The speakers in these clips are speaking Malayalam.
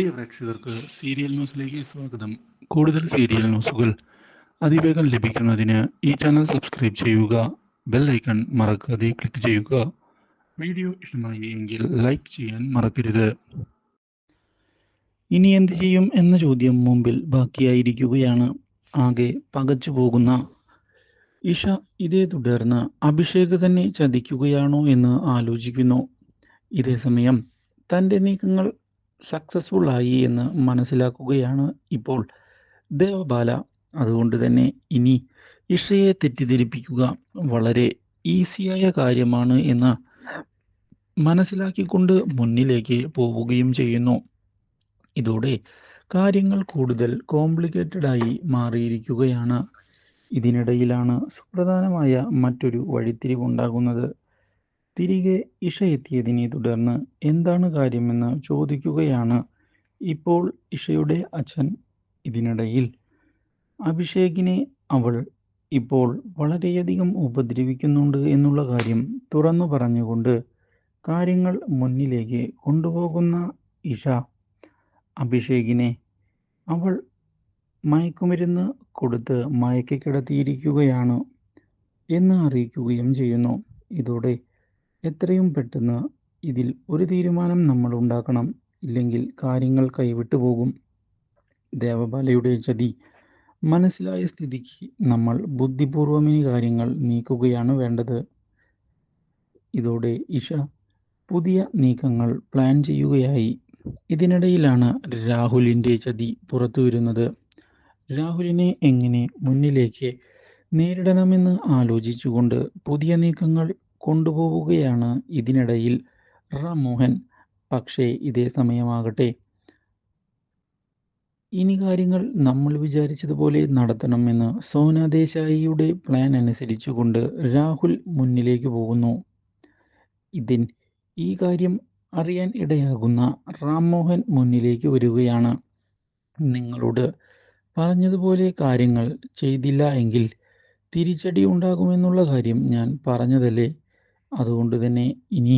പ്രിയ പ്രേക്ഷകർക്ക് സീരിയൽ ന്യൂസിലേക്ക് സ്വാഗതം. കൂടുതൽ സീരിയൽ ന്യൂസുകൾ അതിവേഗം ലഭിക്കുന്നതിന് ഈ ചാനൽ സബ്സ്ക്രൈബ് ചെയ്യുക ബെൽ ഐക്കൺ മറക്കാതെ ക്ലിക്ക് ചെയ്യുക. വീഡിയോ ഇഷ്ടമായി എങ്കിൽ ലൈക്ക് ചെയ്യാൻ മറക്കരുത്. ഇനി എന്ത് ചെയ്യും എന്ന ചോദ്യം മുമ്പിൽ ബാക്കിയായിരിക്കുകയാണ്. ആകെ പകച്ചു പോകുന്ന ഇഷ ഇതേ തുടർന്ന് അഭിഷേക് തന്നെ ചതിക്കുകയാണോ എന്ന് ആലോചിക്കുന്നു. ഇതേസമയം തന്റെ നീക്കങ്ങൾ സക്സസ്ഫുൾ ആയി എന്ന് മനസ്സിലാക്കുകയാണ് ഇപ്പോൾ ദേവബാല. അതുകൊണ്ട് തന്നെ ഇനി ഇഷയെ തെറ്റിദ്ധരിപ്പിക്കുക വളരെ ഈസിയായ കാര്യമാണ് എന്ന് മനസ്സിലാക്കിക്കൊണ്ട് മുന്നിലേക്ക് പോവുകയും ചെയ്യുന്നു. ഇതോടെ കാര്യങ്ങൾ കൂടുതൽ കോംപ്ലിക്കേറ്റഡ് ആയി മാറിയിരിക്കുകയാണ്. ഇതിനിടയിലാണ് സുപ്രധാനമായ മറ്റൊരു വഴിത്തിരിവുണ്ടാകുന്നത് തിരികെ ഇഷ എത്തിയതിനെ തുടർന്ന് എന്താണ് കാര്യമെന്ന് ചോദിക്കുകയാണ് ഇപ്പോൾ ഇഷയുടെ അച്ഛൻ ഇതിനിടയിൽ. അഭിഷേകിനെ അവൾ ഇപ്പോൾ വളരെയധികം ഉപദ്രവിക്കുന്നുണ്ട് എന്നുള്ള കാര്യം തുറന്നു പറഞ്ഞുകൊണ്ട് കാര്യങ്ങൾ മുന്നിലേക്ക് കൊണ്ടുപോകുന്ന ഇഷ. അഭിഷേകിനെ അവൾ മയക്കുമരുന്ന് കൊടുത്ത് മയക്കിക്കിടത്തിയിരിക്കുകയാണ് എന്ന് അറിയിക്കുകയും ചെയ്യുന്നു. ഇതോടെ എത്രയും പെട്ടെന്ന് ഇതിൽ ഒരു തീരുമാനം നമ്മൾ ഉണ്ടാക്കണം. ഇല്ലെങ്കിൽ കാര്യങ്ങൾ കൈവിട്ടു പോകും. ദേവബാലയുടെ ചതി മനസ്സിലായ സ്ഥിതിക്ക് നമ്മൾ ബുദ്ധിപൂർവം കാര്യങ്ങൾ നീക്കുകയാണ് വേണ്ടത്. ഇതോടെ ഇഷ പുതിയ നീക്കങ്ങൾ പ്ലാൻ ചെയ്യുകയായി. ഇതിനിടയിലാണ് രാഹുലിന്റെ ചതി പുറത്തു വരുന്നത്. രാഹുലിനെ എങ്ങനെ മുന്നിലേക്ക് നേരിടണമെന്ന് ആലോചിച്ചുകൊണ്ട് പുതിയ നീക്കങ്ങൾ കൊണ്ടുപോവുകയാണ് ഇതിനിടയിൽ. റാംമോഹൻ പക്ഷേ ഇതേ സമയമാകട്ടെ. ഇനി കാര്യങ്ങൾ നമ്മൾ വിചാരിച്ചതുപോലെ നടത്തണമെന്ന് സോന ദേശായിയുടെ പ്ലാൻ അനുസരിച്ചുകൊണ്ട് രാഹുൽ മുന്നിലേക്ക് പോകുന്നു. ഇതിൻ ഈ കാര്യം അറിയാൻ ഇടയാകുന്ന റാംമോഹൻ മുന്നിലേക്ക് വരികയാണ്. നിങ്ങളോട് പറഞ്ഞതുപോലെ കാര്യങ്ങൾ ചെയ്തില്ല എങ്കിൽ തിരിച്ചടി ഉണ്ടാകുമെന്നുള്ള കാര്യം ഞാൻ പറഞ്ഞതല്ലേ? അതുകൊണ്ട് തന്നെ ഇനി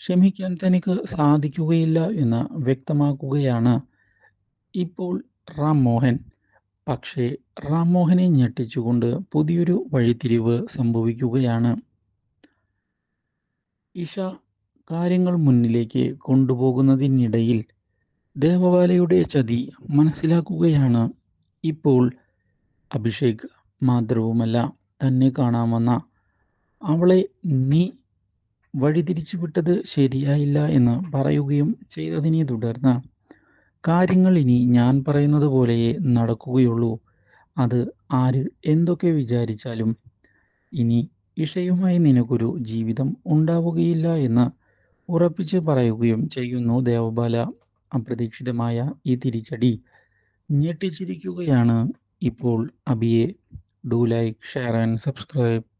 ക്ഷമിക്കാൻ തനിക്ക് സാധിക്കുകയില്ല എന്ന് വ്യക്തമാക്കുകയാണ് ഇപ്പോൾ റാം മോഹൻ പക്ഷേ റാം മോഹനെ ഞെട്ടിച്ചുകൊണ്ട് പുതിയൊരു വഴിത്തിരിവ് സംഭവിക്കുകയാണ്. ഇഷ കാര്യങ്ങൾ മുന്നിലേക്ക് കൊണ്ടുപോകുന്നതിനിടയിൽ ദേവവാലയുടെ ചതി മനസ്സിലാക്കുകയാണ്. ഇപ്പോൾ അഭിഷേക് മാത്രവുമല്ല തന്നെ കാണാമെന്ന അവളെ നീ വഴിതിരിച്ചു വിട്ടത് ശരിയായില്ല എന്ന് പറയുകയും ചെയ്തതിനെ തുടർന്ന് കാര്യങ്ങൾ ഇനി ഞാൻ പറയുന്നത് പോലെയേ നടക്കുകയുള്ളൂ. അത് ആര് എന്തൊക്കെ വിചാരിച്ചാലും ഇനി ഇഷയുമായി നിനക്കൊരു ജീവിതം ഉണ്ടാവുകയില്ല എന്ന് ഉറപ്പിച്ച് പറയുകയും ചെയ്യുന്നു ദേവബാല. അപ്രതീക്ഷിതമായ ഈ തിരിച്ചടി ഞെട്ടിച്ചിരിക്കുകയാണ്. ഇപ്പോൾ അബിയെ do like share and subscribe.